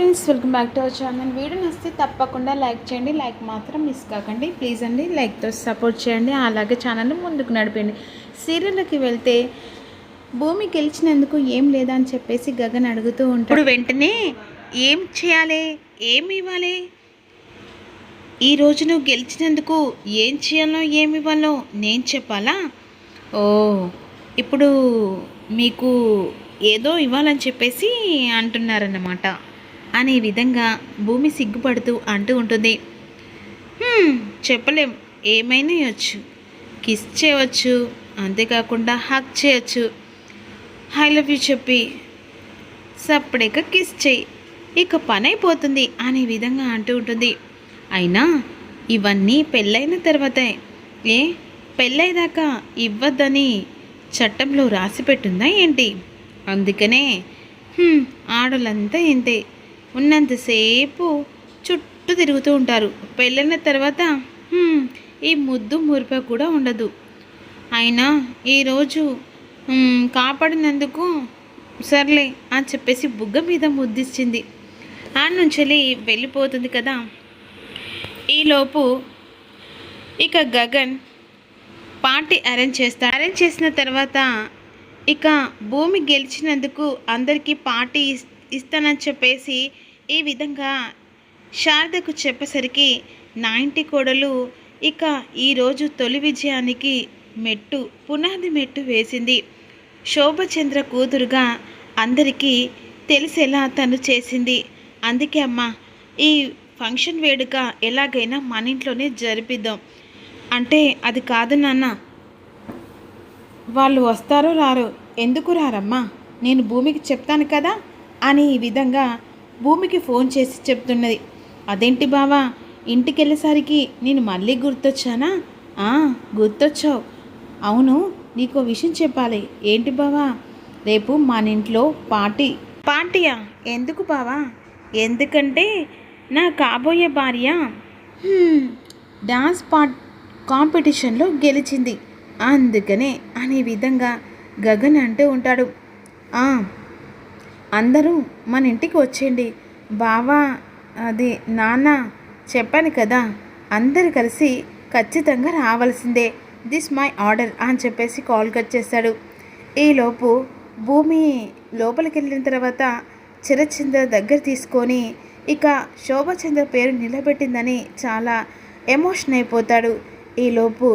Friends welcome back to our channel. Video నచ్చితే తప్పకుండా like చేయండి. లైక్ మాత్రం మిస్ కాకండి. ప్లీజ్ అండి లైక్తో సపోర్ట్ చేయండి. అలాగే ఛానల్ని ముందుకు నడిపండి సీరియల్కి వెళ్తే భూమి గెలిచినందుకు ఏం లేదా అని చెప్పేసి గగన్ అడుగుతూ ఉంటాడు. వెంటనే ఏం చేయాలి? ఏమి ఇవ్వాలి? ఈ రోజు నువ్వు గెలిచినందుకు ఏం చేయాలో ఏమి ఇవ్వాలో నేను చెప్పాలా? ఓ ఇప్పుడు మీకు ఏదో ఇవ్వాలని చెప్పేసి అంటున్నారన్నమాట. అనే విధంగా భూమి సిగ్గుపడుతూ అంటూ ఉంటుంది. చెప్పలేం. ఏమైనా ఇవ్వచ్చు కిస్ చేయవచ్చు అంతేకాకుండా హక్ చేయొచ్చు. ఐ లవ్ యూ చెప్పి సప్పుడేక కిస్ చేయి. ఇక పని అయిపోతుంది అనే విధంగా అంటూ ఉంటుంది. అయినా ఇవన్నీ పెళ్ళైన తర్వాతే. ఏ? పెళ్ళైదాకా ఇవ్వద్దని చట్టంలో రాసి పెట్టుందా ఏంటి? అందుకనే ఆడలంతా ఆడోళ్ళంతా ఇంతే. ఉన్నంతసేపు చుట్టూ తిరుగుతూ ఉంటారు. పెళ్ళైన తర్వాత ఈ ముద్దు మురిప కూడా ఉండదు. అయినా ఈరోజు కాపాడినందుకు సర్లే అని చెప్పేసి బుగ్గ మీద ముద్దిచ్చింది. ఆ నుంచి వెళ్ళిపోతుంది కదా. ఈలోపు ఇక గగన్ పార్టీ అరేంజ్ చేస్తాడు అరేంజ్ చేసిన తర్వాత ఇక భూమి గెలిచినందుకు అందరికీ పార్టీ ఇస్తానని చెప్పేసి ఈ విధంగా శారదకు చెప్పేసరికి నా ఇంటి కోడలు ఇక ఈరోజు తొలి విజయానికి మెట్టు పునాది మెట్టు వేసింది. శోభచంద్ర కూతురుగా అందరికీ తెలిసేలా తను చేసింది. అందుకే అమ్మ ఈ ఫంక్షన్ వేడుక ఎలాగైనా మన ఇంట్లోనే జరిపిద్దాం. అంటే అది కాదు నాన్న. వాళ్ళు వస్తారో రారో ఎందుకు రారమ్మా? నేను భూమికి చెప్తాను కదా అని ఈ విధంగా భూమికి ఫోన్ చేసి చెప్తున్నది. అదేంటి బావా? ఇంటికి వెళ్ళేసరికి నేను మళ్ళీ గుర్తొచ్చానా? "ఆ, గుర్తొచ్చావు. అవును నీకు విషయం చెప్పాలి. ఏంటి బావా? రేపు మన ఇంట్లో పార్టీ. పార్టీయా? ఎందుకు బావా? ఎందుకంటే నా కాబోయే భార్య డాన్స్ పార్ట్ కాంపిటీషన్లో గెలిచింది. అందుకనే అనే విధంగా గగన్ అంటూ ఉంటాడు. "ఆ, అందరూ మన ఇంటికి వచ్చేయండి. బావా అది నాన్న చెప్పాను కదా అందరు కలిసి ఖచ్చితంగా రావాల్సిందే. దిస్ మై ఆర్డర్ అని చెప్పేసి కాల్ కట్ చేస్తాడు. ఈలోపు భూమి లోపలికి వెళ్ళిన తర్వాత చిరచంద్ర దగ్గర తీసుకొని ఇక శోభచంద్ర పేరు నిలబెట్టిందని చాలా ఎమోషన్ అయిపోతాడు. ఈలోపు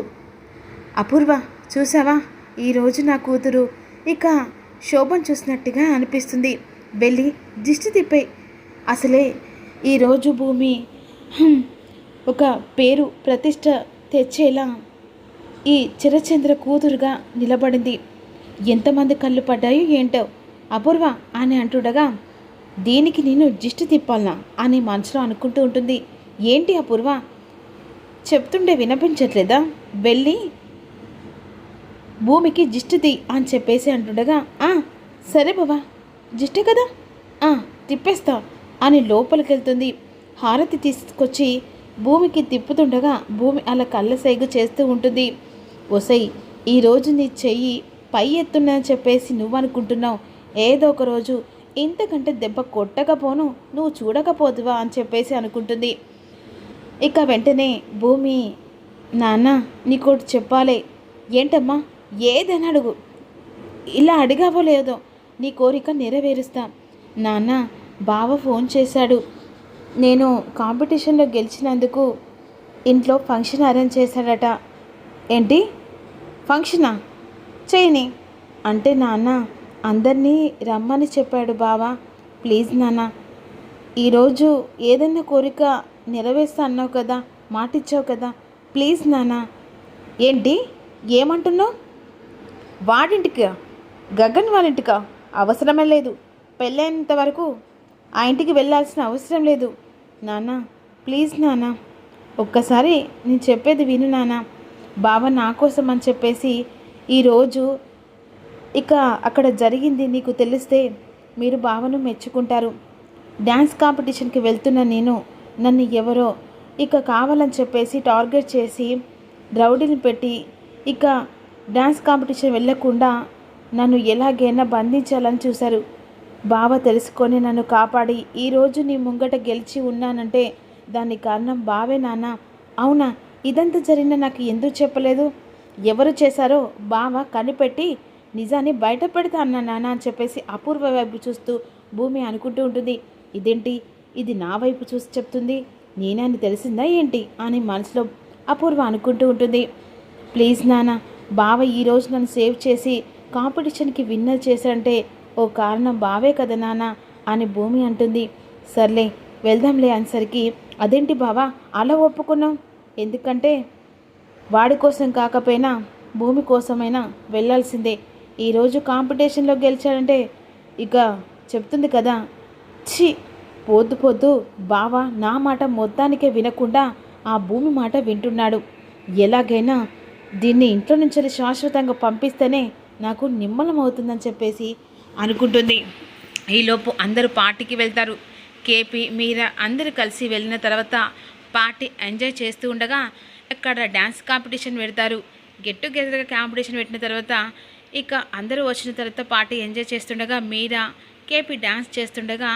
అపూర్వ చూసావా? ఈరోజు నా కూతురు. ఇక శోభం చూసినట్టుగా అనిపిస్తుంది. వెళ్ళి దిష్టి తిప్పే అసలే ఈరోజు భూమి ఒక పేరు ప్రతిష్ట తెచ్చేలా ఈ చిరచంద్ర కూతురుగా నిలబడింది. ఎంతమంది కళ్ళు పడ్డాయో ఏంటో అపూర్వ అని అంటుండగా దీనికి నేను దిష్టి తిప్పాలనా? అని మనసులో అనుకుంటూ ఉంటుంది. ఏంటి అపూర్వ? చెప్తుండే వినిపించట్లేదా? వెళ్ళి భూమికి జిష్టిది అని చెప్పేసి అంటుండగా "ఆ, సరే బావా జిష్టి కదా? "ఆ, తిప్పేస్తా అని లోపలికి వెళ్తుంది హారతి తీసుకొచ్చి భూమికి తిప్పుతుండగా భూమి అలా కళ్ళ సైగు చేస్తూ ఉంటుంది. ఒసై ఈరోజు నీ చెయ్యి పై ఎత్తున్నా చెప్పేసి నువ్వు అనుకుంటున్నావు ఏదో ఒక రోజు ఇంతకంటే దెబ్బ కొట్టకపోను నువ్వు చూడకపోతువా అని చెప్పేసి అనుకుంటుంది. ఇక వెంటనే భూమి నాన్న నీకోటి చెప్పాలి. ఏంటమ్మా? ఏదని అడుగు. ఇలా అడిగావో లేదో నీ కోరిక నెరవేరుస్తా. నాన్న బావ ఫోన్ చేశాడు. నేను కాంపిటీషన్లో గెలిచినందుకు ఇంట్లో ఫంక్షన్ అరేంజ్ చేశాడట. ఏంటి? ఫంక్షనా? చేయని. అంటే నాన్న అందరినీ రమ్మని చెప్పాడు బావా. ప్లీజ్ నాన్న ఈరోజు ఏదైనా కోరిక నెరవేస్తా అన్నావు కదా మాటిచ్చావు కదా. ప్లీజ్ నాన్న. ఏంటి? ఏమంటున్నావు? వాడింటికా గగన్ వాళ్ళింటికా? అవసరమే లేదు. పెళ్ళైనంత వరకు ఆ ఇంటికి వెళ్ళాల్సిన అవసరం లేదు. నాన్న ప్లీజ్ నాన్న. ఒక్కసారి నేను చెప్పేది విను నాన్న. బావ నా కోసం అని చెప్పేసి ఈరోజు ఇక అక్కడ జరిగింది నీకు తెలిస్తే మీరు బావను మెచ్చుకుంటారు. డ్యాన్స్ కాంపిటీషన్కి వెళ్తున్న నేను నన్ను ఎవరో ఇక కావాలని చెప్పేసి టార్గెట్ చేసి రౌడీని పెట్టి ఇక డ్యాన్స్ కాంపిటీషన్ వెళ్ళకుండా నన్ను ఎలాగైనా బంధించాలని చూశారు. బావ తెలుసుకొని నన్ను కాపాడి ఈరోజు నీ ముంగట గెలిచి ఉన్నానంటే దాని కారణం బావే నాన్న. అవునా? ఇదంతా జరిగిన నాకు ఎందుకు చెప్పలేదు? ఎవరు చేశారో బావ కనిపెట్టి నిజాన్ని బయట పెడతా అన్న నాన్న అని చెప్పేసి అపూర్వ వైపు చూస్తూ భూమి అనుకుంటూ ఉంటుంది. ఇదేంటి? ఇది నా వైపు చూసి చెప్తుంది. నేనే అని తెలిసిందా ఏంటి? అని మనసులో అపూర్వ అనుకుంటూ ఉంటుంది. ప్లీజ్ నాన్న బావ ఈరోజు నన్ను సేవ్ చేసి కాంపిటీషన్కి విన్నర్ చేశారంటే ఓ కారణం బావే కదా నాన్న అని భూమి అంటుంది. సర్లే వెళ్దాంలే అనేసరికి అదేంటి బావా అలా ఒప్పుకున్నాం ఎందుకంటే వాడి కోసం కాకపోయినా భూమి కోసమైనా వెళ్ళాల్సిందే. ఈరోజు కాంపిటీషన్లో గెలిచాడంటే ఇక చెప్తుంది కదా. ఛీ పొద్దు పొద్దు బావ నా మాట మొత్తానికే వినకుండా ఆ భూమి మాట వింటున్నాడు. ఎలాగైనా దీన్ని ఇంట్లో నుంచి శాశ్వతంగా పంపిస్తేనే నాకు నిమ్మలం అవుతుందని చెప్పేసి అనుకుంటుంది. ఈలోపు అందరూ పార్టీకి వెళ్తారు. కేపీ మీరా అందరూ కలిసి వెళ్ళిన తర్వాత పార్టీ ఎంజాయ్ చేస్తూ ఉండగా అక్కడ డ్యాన్స్ కాంపిటీషన్ పెడతారు. గెట్ టుగెదర్గా కాంపిటీషన్ పెట్టిన తర్వాత ఇక అందరూ వచ్చిన తర్వాత పార్టీ ఎంజాయ్ చేస్తుండగా మీరా కేపీ డ్యాన్స్ చేస్తుండగా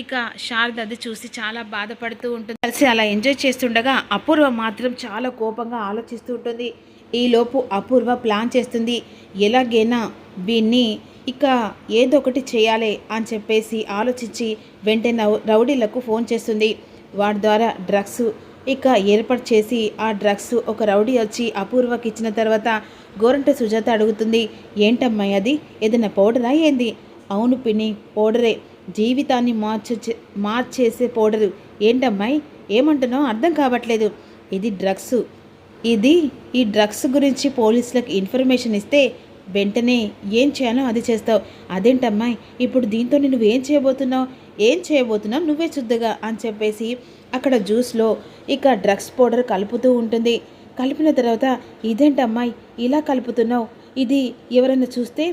ఇక శారద అది చూసి చాలా బాధపడుతూ ఉంటుంది. కలిసి అలా ఎంజాయ్ చేస్తుండగా అపూర్వ మాత్రం చాలా కోపంగా ఆలోచిస్తూ ఉంటుంది. ఈలోపు అపూర్వ ప్లాన్ చేస్తుంది. ఎలాగైనా వీన్ని ఇక ఏదో ఒకటి చేయాలి అని చెప్పేసి ఆలోచించి వెంటనే రౌడీలకు ఫోన్ చేస్తుంది. వాడి ద్వారా డ్రగ్స్ ఇక ఏర్పాటు చేసి ఆ డ్రగ్స్ ఒక రౌడీ వచ్చి అపూర్వకి ఇచ్చిన తర్వాత గోరంట సుజాత అడుగుతుంది. ఏంటమ్మాయి అది? ఏదైనా పౌడరా ఏంది? అవును పిన్ని పౌడరే. జీవితాన్ని మార్చే మార్చేసే పౌడరు. ఏంటమ్మాయి? ఏమంటున్నావు అర్థం కావట్లేదు. ఇది డ్రగ్స్. ఇది ఈ డ్రగ్స్ గురించి పోలీసులకు ఇన్ఫర్మేషన్ ఇస్తే వెంటనే ఏం చేయాలో అది చేస్తావు. అదేంటమ్మాయి ఇప్పుడు దీంతో నువ్వు ఏం చేయబోతున్నావు? ఏం చేయబోతున్నావు? నువ్వే శుద్ధగా అని చెప్పేసి అక్కడ జ్యూస్లో ఇక డ్రగ్స్ పౌడర్ కలుపుతూ ఉంటుంది. కలిపిన తర్వాత ఇదేంటమ్మాయి ఇలా కలుపుతున్నావు? ఇది ఎవరైనా చూస్తే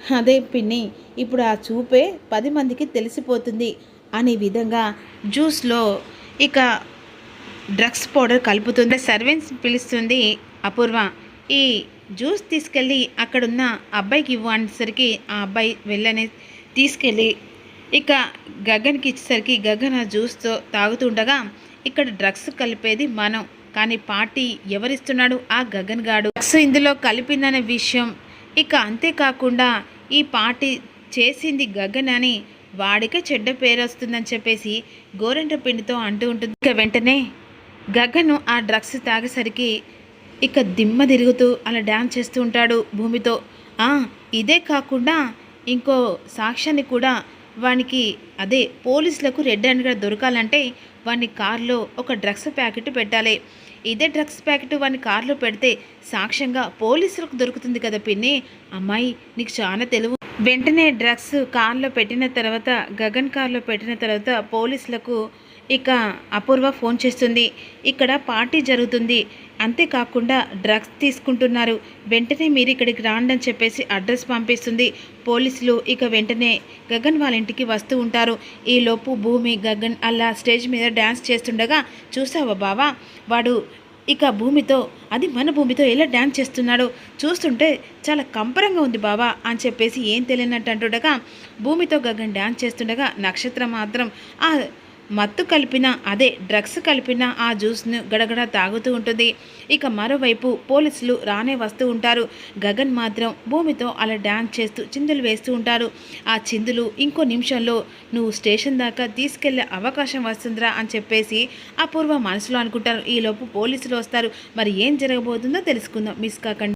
అదే పిన్ని ఇప్పుడు ఆ చూపే పది మందికి తెలిసిపోతుంది అనే విధంగా జ్యూస్లో ఇక డ్రగ్స్ పౌడర్ కలుపుతుంది. సర్వెంట్స్ పిలుస్తుంది అపూర్వ. ఈ జ్యూస్ తీసుకెళ్ళి అక్కడున్న అబ్బాయికి ఇవ్వు అనేసరికి ఆ అబ్బాయి వెళ్ళని తీసుకెళ్ళి ఇక గగన్కి ఇచ్చేసరికి గగన్ ఆ జ్యూస్తో తాగుతుండగా ఇక్కడ డ్రగ్స్ కలిపేది మనం. కానీ పార్టీ ఎవరిస్తున్నాడు? ఆ గగన్ గాడు. డ్రగ్స్ ఇందులో కలిపిందనే విషయం. ఇక అంతేకాకుండా ఈ పార్టీ చేసింది గగన్ అని వాడికే చెడ్డ పేరు వస్తుందని చెప్పేసి గోరెంట పిండితో అంటూ ఉంటుంది. ఇక వెంటనే గగను ఆ డ్రగ్స్ తాగేసరికి ఇక దిమ్మ తిరుగుతూ అలా డ్యాన్స్ చేస్తూ ఉంటాడు భూమితో. ఇదే కాకుండా ఇంకో సాక్ష్యాన్ని కూడా వానికి అదే పోలీసులకు రెడ్ హ్యాండ్గా దొరకాలంటే వాని కారులో ఒక డ్రగ్స్ ప్యాకెట్ పెట్టాలి. ఇదే డ్రగ్స్ ప్యాకెట్ వాని కార్లో పెడితే సాక్ష్యంగా పోలీసులకు దొరుకుతుంది కదా పిన్ని. అమ్మాయి నీకు చాలా తెలుగు వెంటనే డ్రగ్స్ కార్లో పెట్టిన తర్వాత గగన్ కార్లో పెట్టిన తర్వాత పోలీసులకు ఇక అపూర్వ ఫోన్ చేస్తుంది. ఇక్కడ పార్టీ జరుగుతుంది. అంతేకాకుండా డ్రగ్స్ తీసుకుంటున్నారు. వెంటనే మీరు ఇక్కడికి రాండి అని చెప్పేసి అడ్రస్ పంపిస్తుంది. పోలీసులు ఇక వెంటనే గగన్ వాళ్ళ ఇంటికి వస్తూ ఉంటారు. ఈలోపు భూమి గగన్ అలా స్టేజ్ మీద డ్యాన్స్ చేస్తుండగా చూసావా బావా? వాడు ఇక భూమితో అది మన భూమితో ఎలా డ్యాన్స్ చేస్తున్నాడో? చూస్తుంటే చాలా కంపరంగా ఉంది బావా అని చెప్పేసి ఏం తెలియనట్టు అంటుండగా భూమితో గగన్ డ్యాన్స్ చేస్తుండగా నక్షత్రం మాత్రం ఆ మత్తు కలిపిన అదే డ్రగ్స్ కలిపిన ఆ జ్యూస్ను గడగడ తాగుతూ ఉంటుంది. ఇక మరోవైపు పోలీసులు రానే వస్తూ ఉంటారు. గగన్ మాత్రం భూమితో అలా డ్యాన్స్ చేస్తూ చిందులు వేస్తూ ఉంటారు. ఆ చిందులు ఇంకో నిమిషంలో నువ్వు స్టేషన్ దాకా తీసుకెళ్ళే అవకాశం వస్తుందిరా అని చెప్పేసి అపూర్వ మనసులో అనుకుంటారు. ఈలోపు పోలీసులు వస్తారు. మరి ఏం జరగబోతుందో తెలుసుకుందాం. మిస్ కాకండి.